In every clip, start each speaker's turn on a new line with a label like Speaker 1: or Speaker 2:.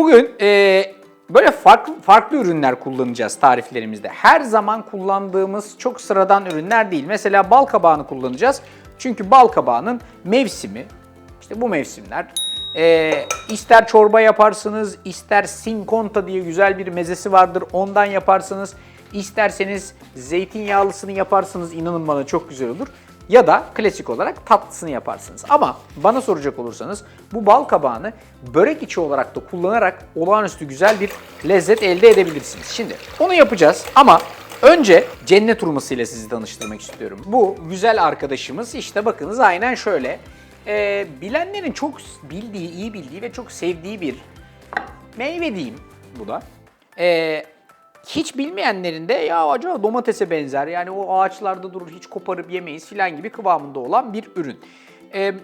Speaker 1: bugün e, böyle farklı farklı ürünler kullanacağız tariflerimizde. Her zaman kullandığımız çok sıradan ürünler değil. Mesela bal kabağını kullanacağız. Çünkü bal kabağının mevsimi, işte bu mevsimler. E, ister çorba yaparsınız, ister sinkonta diye güzel bir mezesi vardır ondan yaparsınız. İsterseniz zeytinyağlısını yaparsınız inanın bana çok güzel olur. Ya da klasik olarak tatlısını yaparsınız. Ama bana soracak olursanız bu bal kabağını börek içi olarak da kullanarak olağanüstü güzel bir lezzet elde edebilirsiniz. Şimdi onu yapacağız ama önce cennet hurması ile sizi tanıştırmak istiyorum. Bu güzel arkadaşımız işte bakınız aynen şöyle. Ee, bilenlerin çok bildiği, iyi bildiği ve çok sevdiği bir meyve diyeyim bu da. Ee, hiç bilmeyenlerin de ya acaba domatese benzer yani o ağaçlarda durur hiç koparıp yemeyiz filan gibi kıvamında olan bir ürün. Ee,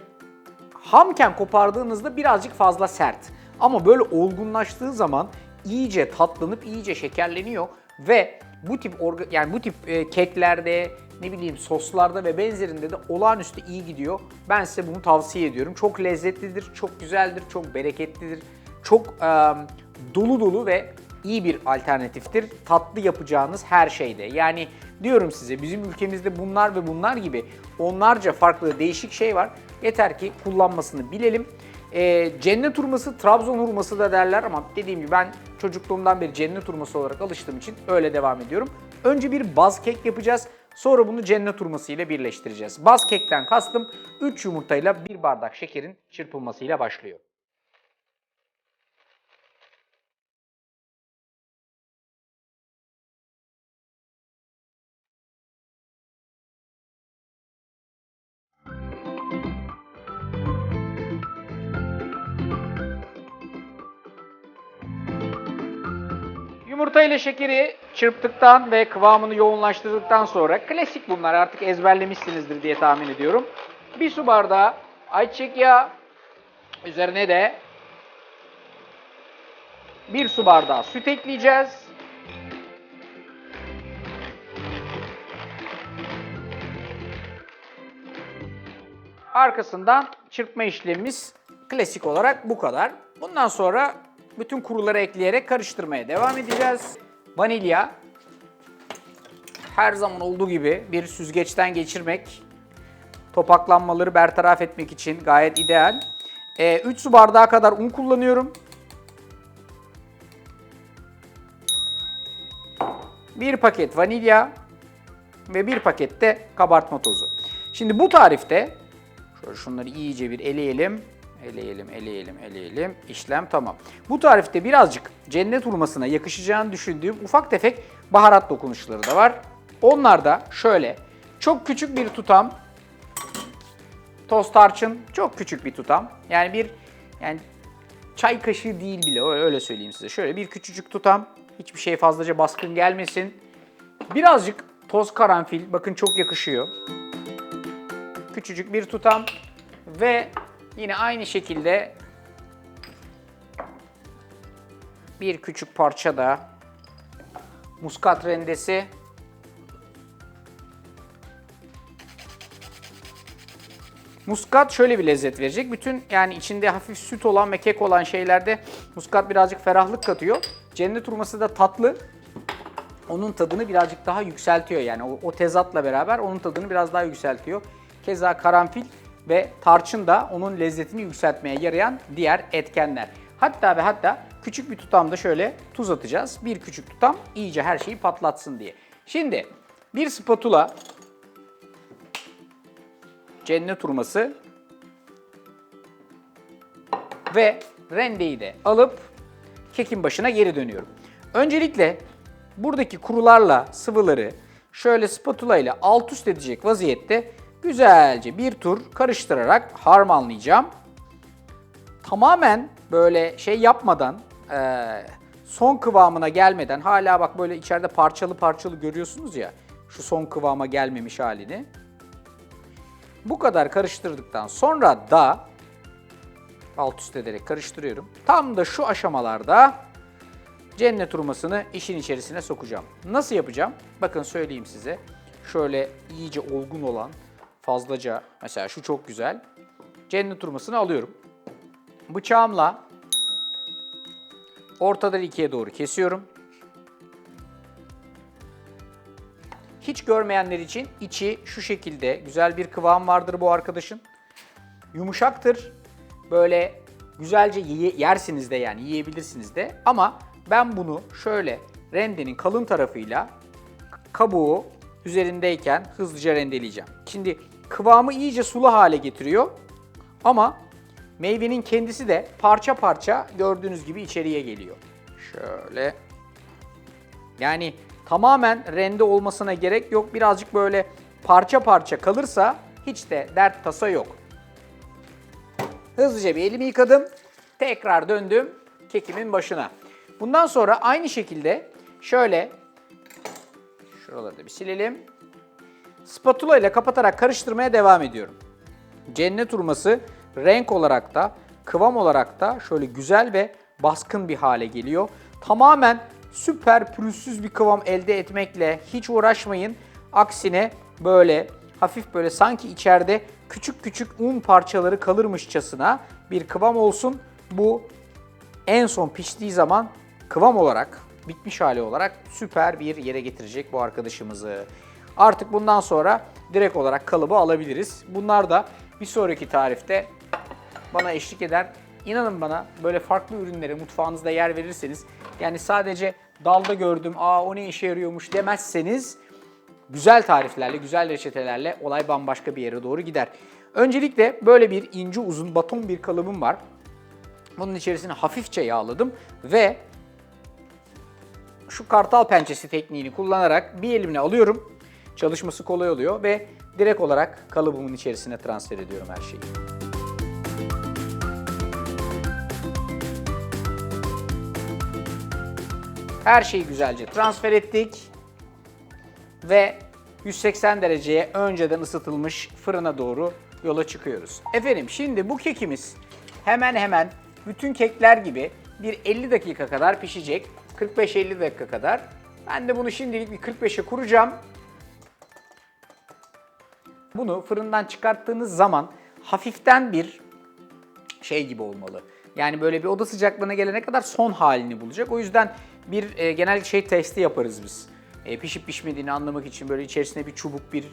Speaker 1: hamken kopardığınızda birazcık fazla sert ama böyle olgunlaştığı zaman iyice tatlanıp iyice şekerleniyor ve bu tip orga, yani bu tip e, keklerde ne bileyim soslarda ve benzerinde de olağanüstü iyi gidiyor. Ben size bunu tavsiye ediyorum. Çok lezzetlidir, çok güzeldir, çok bereketlidir. Çok e, dolu dolu ve iyi bir alternatiftir. Tatlı yapacağınız her şeyde. Yani diyorum size bizim ülkemizde bunlar ve bunlar gibi onlarca farklı değişik şey var. Yeter ki kullanmasını bilelim. Ee, cennet hurması, Trabzon hurması da derler ama dediğim gibi ben çocukluğumdan beri cennet hurması olarak alıştığım için öyle devam ediyorum. Önce bir baz kek yapacağız. Sonra bunu cennet hurması ile birleştireceğiz. Baz kekten kastım 3 yumurtayla 1 bardak şekerin çırpılmasıyla başlıyor. Yumurta ile şekeri çırptıktan ve kıvamını yoğunlaştırdıktan sonra klasik bunlar artık ezberlemişsinizdir diye tahmin ediyorum. Bir su bardağı ayçiçek yağı üzerine de bir su bardağı süt ekleyeceğiz. Arkasından çırpma işlemimiz klasik olarak bu kadar. Bundan sonra bütün kuruları ekleyerek karıştırmaya devam edeceğiz. Vanilya her zaman olduğu gibi bir süzgeçten geçirmek, topaklanmaları bertaraf etmek için gayet ideal. 3 su bardağı kadar un kullanıyorum. Bir paket vanilya ve bir paket de kabartma tozu. Şimdi bu tarifte şöyle şunları iyice bir eleyelim. Eleyelim, eleyelim, eleyelim. İşlem tamam. Bu tarifte birazcık cennet hurmasına yakışacağını düşündüğüm ufak tefek baharat dokunuşları da var. Onlar da şöyle. Çok küçük bir tutam toz tarçın, çok küçük bir tutam. Yani bir yani çay kaşığı değil bile öyle söyleyeyim size. Şöyle bir küçücük tutam. Hiçbir şey fazlaca baskın gelmesin. Birazcık toz karanfil. Bakın çok yakışıyor. Küçücük bir tutam ve Yine aynı şekilde bir küçük parça da muskat rendesi. Muskat şöyle bir lezzet verecek. Bütün yani içinde hafif süt olan ve kek olan şeylerde muskat birazcık ferahlık katıyor. Cennet hurması da tatlı. Onun tadını birazcık daha yükseltiyor yani o, o tezatla beraber onun tadını biraz daha yükseltiyor. Keza karanfil ve tarçın da onun lezzetini yükseltmeye yarayan diğer etkenler. Hatta ve hatta küçük bir tutamda şöyle tuz atacağız. Bir küçük tutam iyice her şeyi patlatsın diye. Şimdi bir spatula cennet hurması ve rendeyi de alıp kekin başına geri dönüyorum. Öncelikle buradaki kurularla sıvıları şöyle spatula ile alt üst edecek vaziyette güzelce bir tur karıştırarak harmanlayacağım. Tamamen böyle şey yapmadan, son kıvamına gelmeden, hala bak böyle içeride parçalı parçalı görüyorsunuz ya, şu son kıvama gelmemiş halini. Bu kadar karıştırdıktan sonra da alt üst ederek karıştırıyorum. Tam da şu aşamalarda cennet hurmasını işin içerisine sokacağım. Nasıl yapacağım? Bakın söyleyeyim size. Şöyle iyice olgun olan fazlaca mesela şu çok güzel. Cennet hurmasını alıyorum. Bıçağımla ortadan ikiye doğru kesiyorum. Hiç görmeyenler için içi şu şekilde güzel bir kıvam vardır bu arkadaşın. Yumuşaktır. Böyle güzelce ye- yersiniz de yani yiyebilirsiniz de. Ama ben bunu şöyle rendenin kalın tarafıyla kabuğu üzerindeyken hızlıca rendeleyeceğim. Şimdi kıvamı iyice sulu hale getiriyor. Ama meyvenin kendisi de parça parça gördüğünüz gibi içeriye geliyor. Şöyle yani tamamen rende olmasına gerek yok. Birazcık böyle parça parça kalırsa hiç de dert tasa yok. Hızlıca bir elimi yıkadım. Tekrar döndüm kekimin başına. Bundan sonra aynı şekilde şöyle şuraları da bir silelim. Spatula ile kapatarak karıştırmaya devam ediyorum. Cennet hurması renk olarak da kıvam olarak da şöyle güzel ve baskın bir hale geliyor. Tamamen süper pürüzsüz bir kıvam elde etmekle hiç uğraşmayın. Aksine böyle hafif böyle sanki içeride küçük küçük un parçaları kalırmışçasına bir kıvam olsun. Bu en son piştiği zaman kıvam olarak, bitmiş hali olarak süper bir yere getirecek bu arkadaşımızı. Artık bundan sonra direkt olarak kalıbı alabiliriz. Bunlar da bir sonraki tarifte bana eşlik eder. İnanın bana böyle farklı ürünlere mutfağınızda yer verirseniz yani sadece dalda gördüm aa o ne işe yarıyormuş demezseniz güzel tariflerle, güzel reçetelerle olay bambaşka bir yere doğru gider. Öncelikle böyle bir ince uzun baton bir kalıbım var. Bunun içerisine hafifçe yağladım ve şu kartal pençesi tekniğini kullanarak bir elimle alıyorum. Çalışması kolay oluyor ve direkt olarak kalıbımın içerisine transfer ediyorum her şeyi. Her şeyi güzelce transfer ettik ve 180 dereceye önceden ısıtılmış fırına doğru yola çıkıyoruz. Efendim şimdi bu kekimiz hemen hemen bütün kekler gibi bir 50 dakika kadar pişecek. 45-50 dakika kadar. Ben de bunu şimdilik bir 45'e kuracağım. Bunu fırından çıkarttığınız zaman hafiften bir şey gibi olmalı. Yani böyle bir oda sıcaklığına gelene kadar son halini bulacak. O yüzden bir e, genel şey testi yaparız biz. E, pişip pişmediğini anlamak için böyle içerisine bir çubuk, bir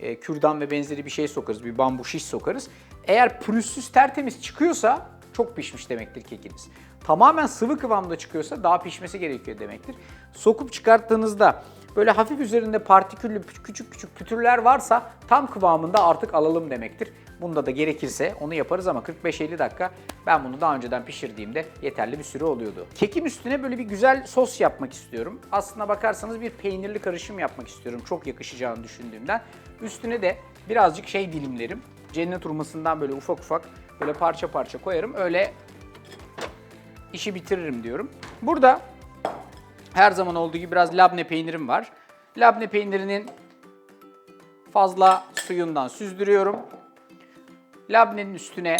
Speaker 1: e, kürdan ve benzeri bir şey sokarız. Bir bambu şiş sokarız. Eğer pürüzsüz tertemiz çıkıyorsa çok pişmiş demektir kekiniz. Tamamen sıvı kıvamda çıkıyorsa daha pişmesi gerekiyor demektir. Sokup çıkarttığınızda böyle hafif üzerinde partiküllü küçük küçük pütürler varsa tam kıvamında artık alalım demektir. Bunda da gerekirse onu yaparız ama 45-50 dakika ben bunu daha önceden pişirdiğimde yeterli bir süre oluyordu. Kekin üstüne böyle bir güzel sos yapmak istiyorum. Aslına bakarsanız bir peynirli karışım yapmak istiyorum. Çok yakışacağını düşündüğümden. Üstüne de birazcık şey dilimlerim. Cennet hurmasından böyle ufak ufak böyle parça parça koyarım. Öyle işi bitiririm diyorum. Burada her zaman olduğu gibi biraz labne peynirim var. Labne peynirinin fazla suyundan süzdürüyorum. Labnenin üstüne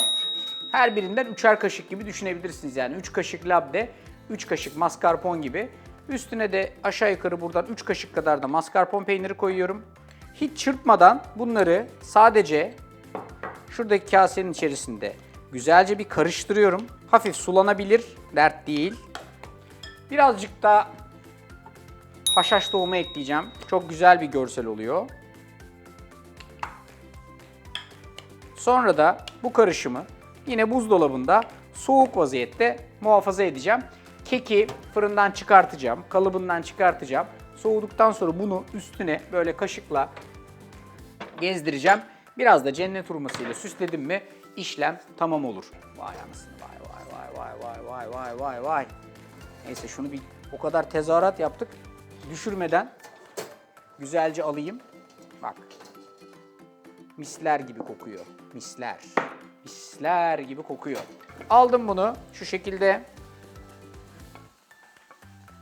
Speaker 1: her birinden üçer kaşık gibi düşünebilirsiniz. Yani 3 kaşık labne, 3 kaşık mascarpone gibi. Üstüne de aşağı yukarı buradan 3 kaşık kadar da mascarpone peyniri koyuyorum. Hiç çırpmadan bunları sadece şuradaki kasenin içerisinde güzelce bir karıştırıyorum. Hafif sulanabilir, dert değil. Birazcık da haşhaş tohumu ekleyeceğim. Çok güzel bir görsel oluyor. Sonra da bu karışımı yine buzdolabında soğuk vaziyette muhafaza edeceğim. Keki fırından çıkartacağım, kalıbından çıkartacağım. Soğuduktan sonra bunu üstüne böyle kaşıkla gezdireceğim. Biraz da cennet hurmasıyla süsledim mi işlem tamam olur. Vay anasını vay vay vay vay vay vay vay vay vay. Neyse şunu bir o kadar tezahürat yaptık. Düşürmeden güzelce alayım. Bak. Misler gibi kokuyor. Misler. Misler gibi kokuyor. Aldım bunu şu şekilde.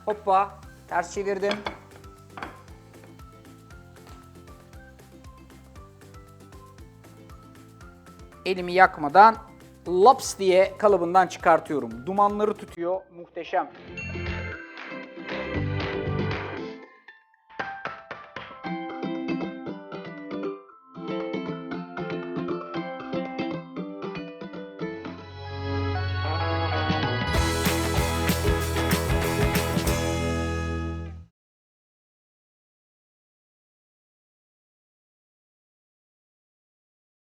Speaker 1: Hoppa. Ters çevirdim. elimi yakmadan laps diye kalıbından çıkartıyorum. Dumanları tutuyor. Muhteşem.